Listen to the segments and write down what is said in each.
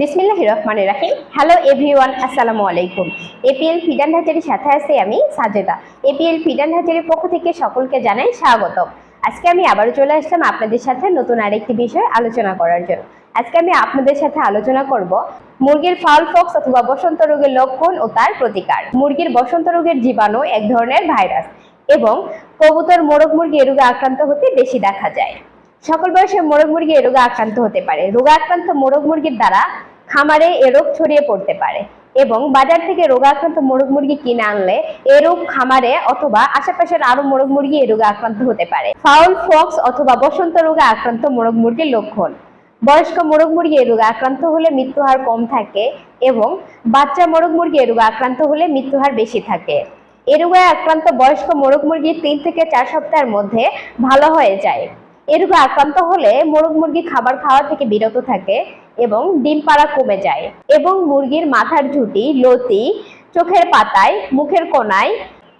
বিসমিল্লাহ রহমান রাহিম। Hello everyone আসসালামু আলাইকুম। এপিএল ফিডান হাজারির সাথে আছি আমি সাজেদা। এপিএল ফিডান হাজারির পক্ষ থেকে সকলকে জানাই স্বাগতম। আজকে আমি আবারও চলে আসলাম আপনাদের সাথে নতুন আরেকটি বিষয় আলোচনা করার জন্য। আজকে আমি আপনাদের সাথে আলোচনা করব মুরগির ফাউল ফক্স অথবা বসন্ত রোগের লক্ষণ ও তার প্রতিকার। মুরগির বসন্ত রোগের জীবাণু এক ধরনের ভাইরাস এবং কবুতর, মোরগ মুরগি এ রোগে আক্রান্ত হতে বেশি দেখা যায়। সকল বয়সের মোরগ মুরগি এ রোগে আক্রান্ত হতে পারে। রোগে আক্রান্ত মোরগ মুরগির দ্বারা খামারে এ রোগ ছড়িয়ে পড়তে পারে এবং বাজার থেকে রোগাক্রান্ত মোরগ মুরগি কিনে আনলে এ রোগ খামারে অথবা আশেপাশের আরও মোরগ মুরগি এ রোগে আক্রান্ত হতে পারে। ফাউল ফক্স অথবা বসন্ত রোগে আক্রান্ত মোরগ মুরগির লক্ষণ। বয়স্ক মোরগ মুরগি এ রোগে আক্রান্ত হলে মৃত্যুহার কম থাকে এবং বাচ্চা মোরগ মুরগি এ রোগে আক্রান্ত হলে মৃত্যুহার বেশি থাকে। এ রোগে আক্রান্ত বয়স্ক মোরগ মুরগি তিন থেকে চার সপ্তাহের মধ্যে ভালো হয়ে যায়। এ রোগে আক্রান্ত হলে মোরগ মুরগি খাবার খাওয়া থেকে বিরত থাকে এবং ডিম পাড়া কমে যায় এবং মুরগির মাথার ঝুঁটি, লতি, চোখের পাতায়, মুখের কোনায়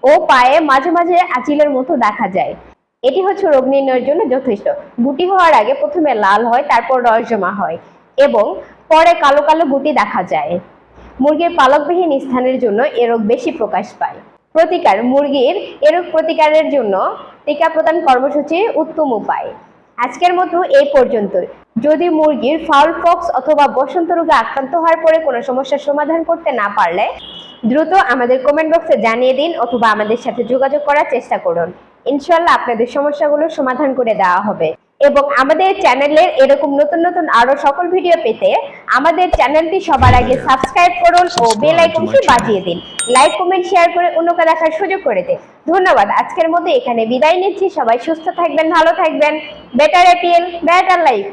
ও পায়ে মাঝে মাঝে আঁচিলের মতো দেখা যায়। এটি হচ্ছে রোগ নির্ণয়ের জন্য যথেষ্ট। গুটি হওয়ার আগে প্রথমে লাল হয়, তারপর রস জমা হয় এবং পরে কালো কালো গুটি দেখা যায়। মুরগির পালকবিহীন স্থানের জন্য এ রোগ বেশি প্রকাশ পায়। প্রতিকার, মুরগির এ রোগ প্রতিকারের জন্য টিকা প্রদান কর্মসূচি উত্তম উপায়। আজকের মতো এই পর্যন্ত যদি মুরগির ফাউল ফক্স অথবা বসন্ত রোগে আক্রান্ত হওয়ার পরে কোনো সমস্যার সমাধান করতে না পারলে দ্রুত আমাদের কমেন্ট বক্সে জানিয়ে দিন অথবা আমাদের সাথে যোগাযোগ করার চেষ্টা করুন। ইনশাল্লাহ আপনাদের সমস্যাগুলো সমাধান করে দেওয়া হবে। এবং আমাদের চ্যানেলের এরকম নতুন নতুন আরও সকল ভিডিও পেতে আমাদের চ্যানেলটি সবার আগে সাবস্ক্রাইব করুন ও বেল আইকনটি বাজিয়ে দিন। লাইক কমেন্ট শেয়ার করে অন্যকে দেখার সুযোগ করে দিন। ধন্যবাদ। আজকের মতো এখানে বিদায় নিচ্ছি। সবাই সুস্থ থাকবেন ভালো থাকবেন। Better APL better life